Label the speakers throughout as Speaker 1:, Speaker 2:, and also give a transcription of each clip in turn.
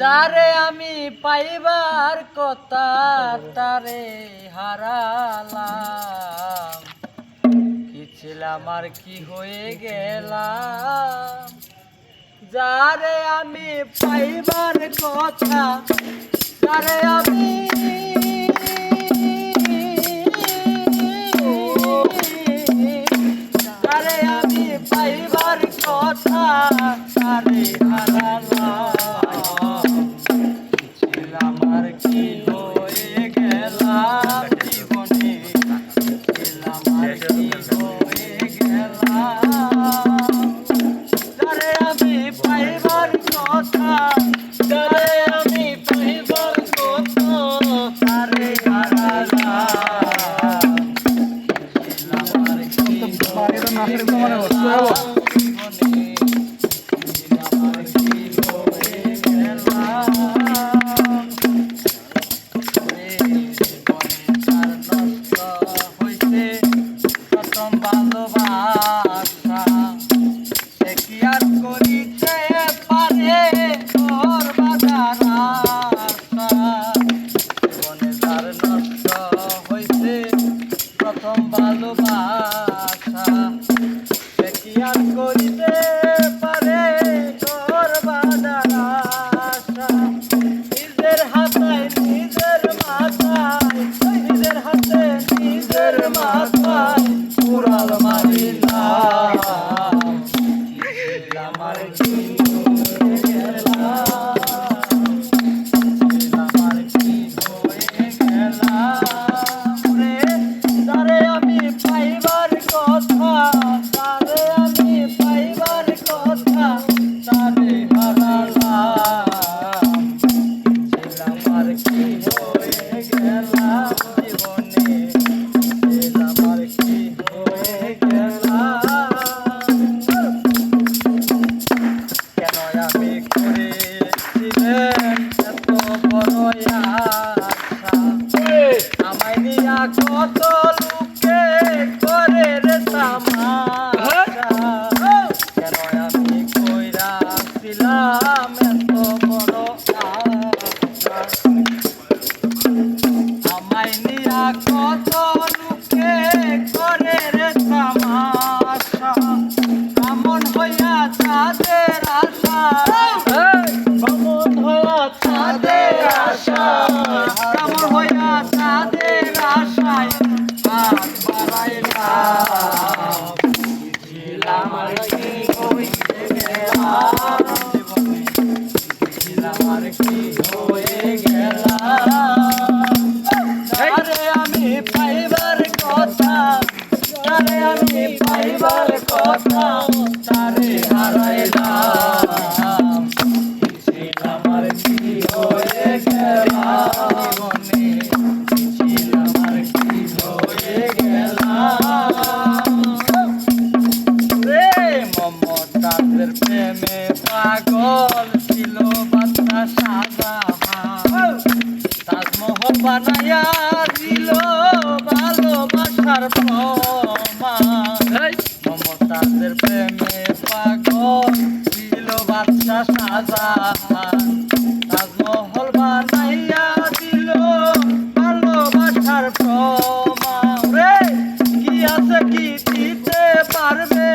Speaker 1: যারে আমি পাইবার কথা, তারে হারালাম। কি আর কি হয়ে গেলাম। যারে আমি পাইবার কথা যারে আমি যারে আমি পাইবার কথা, তারে হারালাম। হয়ে গেলাম জীবনে মাথায় উড়াল মারিলাম আমার কি হয়ে নিয়া কত লোকে করে রে তামাশা। কেন আমি কইরাছিলাম এত বড় আশা? আমায় নিয়া কত লোকে করে রে তামাশা। কেমন হইয়া তাদের আশা। কেমন হইয়া তাদের আশা। কেমন হইয়া বানায়া দিল ভালোবাসার প্রমাণ। মমতাদের প্রেমে পাগল ছিল বাচ্চা সাদা তাজমহল বানাইয়া দিল ভালোবাসার প্রমাণ। রে কি আছে কি দিতে পারবে?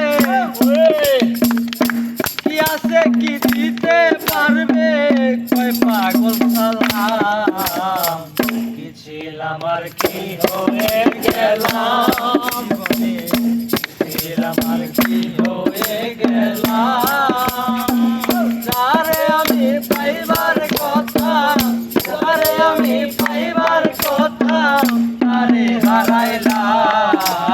Speaker 1: ছিলাম আর কি হয়ে গেলাম? ছিলাম আর কি হয়ে গেলাম? যারে আমি পাইবার কথা, যারে আমি পাইবার কথা, তারে হারাইলাম।